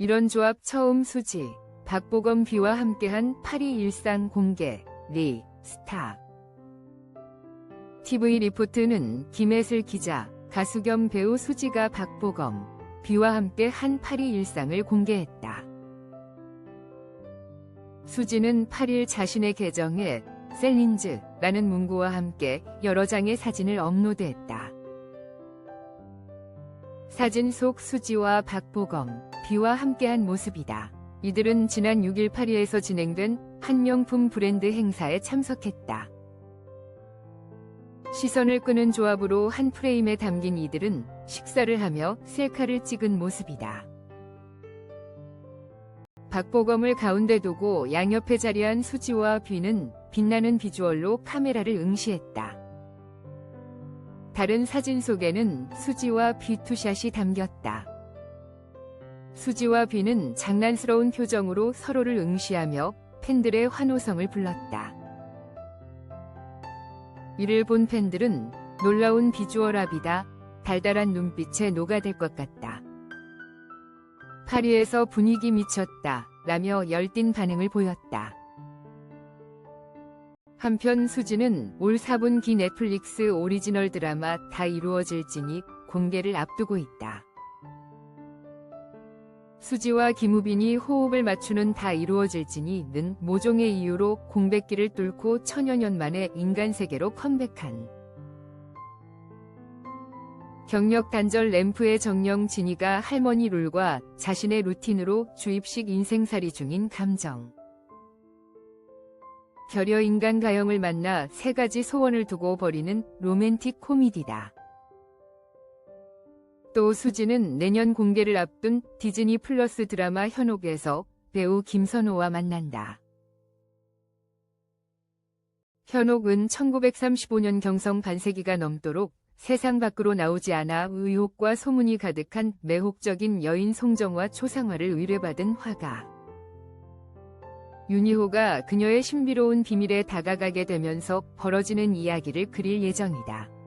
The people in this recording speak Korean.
이런 조합 처음 수지, 박보검 비와 함께한 파리 일상 공개, 리, 스타. TV 리포트는 김혜슬 기자, 가수 겸 배우 수지가 박보검, 비와 함께 한 파리 일상을 공개했다. 수지는 8일 자신의 계정에 셀린즈라는 문구와 함께 여러 장의 사진을 업로드했다. 사진 속 수지와 박보검, 비와 함께한 모습이다. 이들은 지난 6일 파리에서 진행된 한 명품 브랜드 행사에 참석했다. 시선을 끄는 조합으로 한 프레임에 담긴 이들은 식사를 하며 셀카를 찍은 모습이다. 박보검을 가운데 두고 양옆에 자리한 수지와 비는 빛나는 비주얼로 카메라를 응시했다. 다른 사진 속에는 수지와 비 투샷이 담겼다. 수지와 비는 장난스러운 표정으로 서로를 응시하며 팬들의 환호성을 불렀다. 이를 본 팬들은 놀라운 비주얼합이다. 달달한 눈빛에 녹아들 것 같다. 파리에서 분위기 미쳤다. 라며 열띤 반응을 보였다. 한편 수지는 올 4분기 넷플릭스 오리지널 드라마 다 이루어질지니 공개를 앞두고 있다. 수지와 김우빈이 호흡을 맞추는 다 이루어질지니는 모종의 이유로 공백기를 뚫고 천여 년 만에 인간 세계로 컴백한 경력 단절 램프의 정령 진이가 할머니 룰과 자신의 루틴으로 주입식 인생살이 중인 감정. 결여 인간 가영을 만나 세 가지 소원을 두고 벌이는 로맨틱 코미디다. 또 수지는 내년 공개를 앞둔 디즈니 플러스 드라마 현옥에서 배우 김선호와 만난다. 현옥은 1935년 경성 반세기가 넘도록 세상 밖으로 나오지 않아 의혹과 소문이 가득한 매혹적인 여인 송정화 초상화를 의뢰받은 화가. 윤희호가 그녀의 신비로운 비밀에 다가가게 되면서 벌어지는 이야기를 그릴 예정이다.